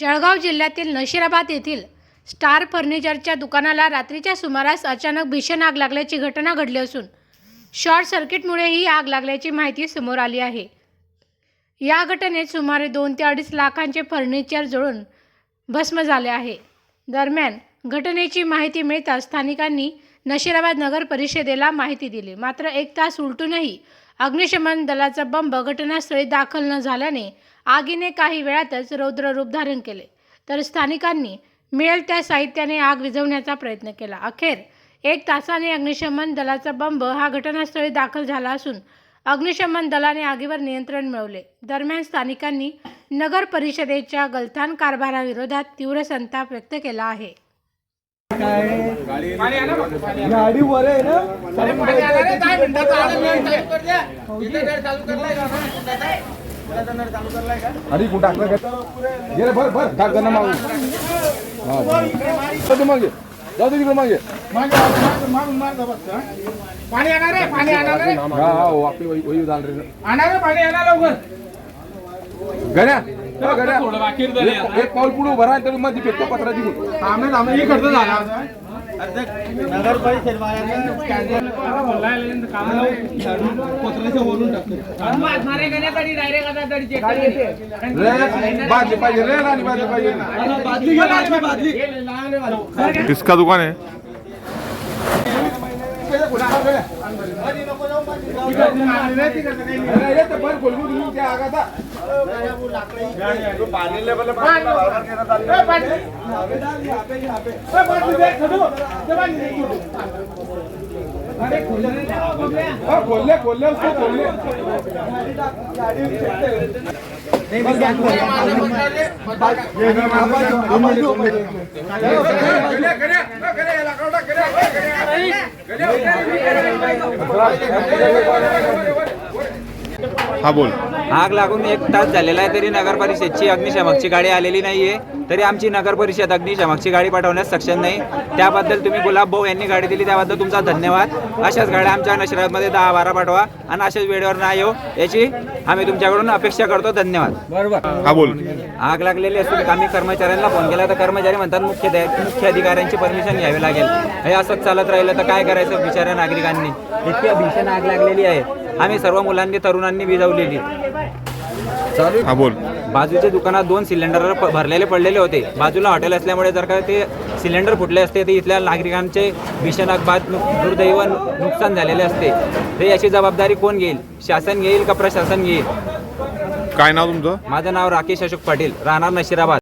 जळगाव जिल्ह्यातील नशिराबाद येथील स्टार फर्निचरच्या दुकानाला रात्रीच्या सुमारास अचानक भीषण आग लागल्याची घटना घडली असून शॉर्ट सर्किटमुळे ही आग लागल्याची माहिती समोर आली आहे. या घटनेत सुमारे दोन ते अडीच लाखांचे फर्निचर जळून भस्म झाले आहे. दरम्यान घटनेची माहिती मिळताच स्थानिकांनी नशिराबाद नगर परिषदेला माहिती दिली. मात्र एक तास उलटूनही अग्निशमन दलाचा बंब घटनास्थळी दाखल न झाल्याने आगीने काही वेळातच रौद्र रूप धारण केले. तर स्थानिकांनी मिळेल त्या साहित्याने आग विझवण्याचा प्रयत्न केला. अखेर एक तासाने अग्निशमन दलाचा बंब हा घटनास्थळी दाखल झाला असून अग्निशमन दलाने आगीवर नियंत्रण मिळवले. दरम्यान स्थानिकांनी नगर परिषदेच्या गलथान कारभाराविरोधात तीव्र संताप व्यक्त केला आहे. गाडी वर आहे ना? अरे कुठं टाकलं का गेलं भर भर. टाक हा दे मागे. जाऊ दे तिकडे मागे. पाणी आणणार रे पाणी आणणार रे. हा हा आपली वही झालं रे आणणार पाणी आणा लवकर. गण्या. एक- पाऊल पुढे उभं राहा तर मध्ये पेटतो पत्रा दिवून आम्ही आम्ही करतो झाला. नगर परिषद किसका दुकान है अरे, ये तर भर खोलून घेऊन त्या आगाता हा, खोलले खोलले उसको खोलले गण्या, गण्या, हो, गण्या, याला काढा, गण्या, गण्या, गण्या. हा बोल. आग लागून एक तास झालेला आहे तरी नगर परिषदची अग्निशामकची गाडी आलेली नाहीये. तरी आमची नगर परिषद अग्निशामकची गाडी पाठवण्यास सक्षम नाही. त्याबद्दल तुम्ही गुलाब भाऊ यांनी गाडी दिली त्याबद्दल तुमचा धन्यवाद. अशाच गाड्या आमच्या नशिरामध्ये दहा बारा पाठवा आणि अशाच वेळेवर नाही येऊ याची आम्ही तुमच्याकडून अपेक्षा करतो. धन्यवाद. हा बोल. आग लागलेली असून आम्ही कर्मचाऱ्यांना फोन केला तर कर्मचारी म्हणतात मुख्य मुख्य अधिकाऱ्यांची परमिशन घ्यावी लागेल. हे असंच चालत राहिलं तर काय करायचं बिचाऱ्या नागरिकांनी? इतकी भीषण आग लागलेली आहे. आम्ही सर्व मुलांनी तरुणांनी विझवलेली हा बोल. बाजूच्या दुकानात दोन सिलेंडर भरलेले पडलेले होते. बाजूला हॉटेल असल्यामुळे जर का ते सिलेंडर फुटले असते तर इथल्या नागरिकांचे भीषण अपघात दुर्दैव नुकसान झालेले असते. तर याची जबाबदारी कोण घेईल? शासन घेईल का प्रशासन घेईल? काय नाव तुमचं? माझं नाव राकेश अशोक पाटील. राहणार नशिराबाद.